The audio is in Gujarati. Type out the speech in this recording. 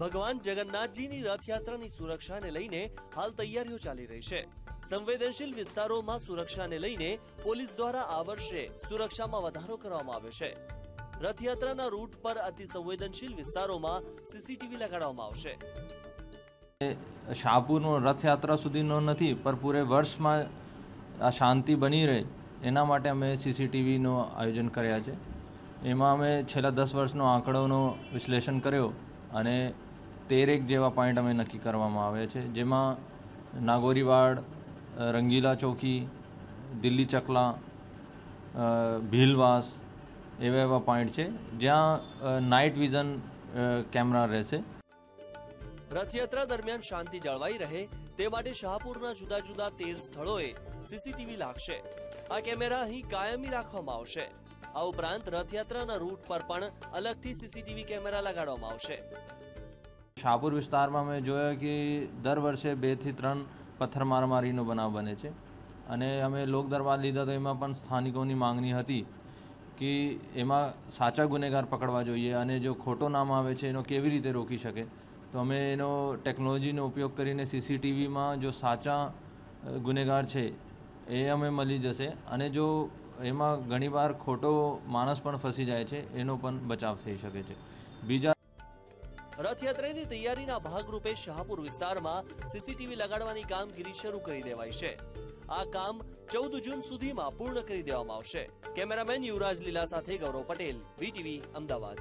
ભગવાન જગન્નાથજીની રથયાત્રાની સુરક્ષાને લઈને હાલ તૈયારીઓ ચાલી રહી છે. સંવેદનશીલ વિસ્તારોમાં સુરક્ષાને લઈને પોલીસ દ્વારા આ વર્ષે સુરક્ષામાં વધારો કરવામાં આવ્યો છે. રથયાત્રાના રૂટ પર અતિ સંવેદનશીલ વિસ્તારોમાં સીસીટીવી લગાડવામાં આવશે. શાહપુરનો રથયાત્રા સુધીનો નથી, પણ પૂરે વર્ષમાં આ શાંતિ બની રહે. એના માટે અમે સીસીટીવીનું આયોજન કર્યા છે. એમાં અમે છેલ્લા દસ વર્ષનો આંકડોનો વિશ્લેષણ કર્યો અને તેરેક જેવા પોઈન્ટ અમે નક્કી કરવામાં આવે છે. જેમાં નાગોરીવાડ રંગીલા ચોકી, દિલ્હી ચકલા ભીલવાસ એવા એવા પોઈન્ટ છે. જ્યાં નાઇટ વિઝન કેમેરા રહેશે. રથયાત્રા દરમિયાન શાંતિ જળવાઈ રહે તે માટે શાહપુરના જુદા જુદા તેર સ્થળોએ સીસીટીવી લાગશે. આ કેમેરા અહીં કાયમી રાખવામાં આવશે. આ ઉપરાંત રથયાત્રાના રૂટ પર પણ અલગથી સીસીટીવી કેમેરા લગાડવામાં આવશે. શાહપુર વિસ્તારમાં અમે જોયા કે દર વર્ષે બેથી ત્રણ પથ્થર મારામારીનો બનાવ બને છે. અને અમે લોક દરબાર લીધા તો એમાં પણ સ્થાનિકોની માંગણી હતી કે એમાં સાચા ગુનેગાર પકડવા જોઈએ અને જો ખોટો નામ આવે છે, એનો કેવી રીતે રોકી શકે? તો અમે એનો ટેકનોલોજીનો ઉપયોગ કરીને સીસીટીવીમાં જો સાચા ગુનેગાર છે, એ અમે મળી જશે અને જો એમાં ઘણીવાર ખોટો માણસ પણ ફસી જાય છે, એનો પણ બચાવ થઈ શકે છે. બીજા રથયાત્રાની તૈયારીના ભાગરૂપે શાહપુર વિસ્તારમાં સીસીટીવી લગાડવાની કામગીરી શરૂ કરી દેવાઈ છે. આ કામ ચૌદ જૂન સુધીમાં પૂર્ણ કરી દેવામાં આવશે. કેમેરામેન યુવરાજ લીલા સાથે ગૌરવ પટેલ, વીટીવી, અમદાવાદ.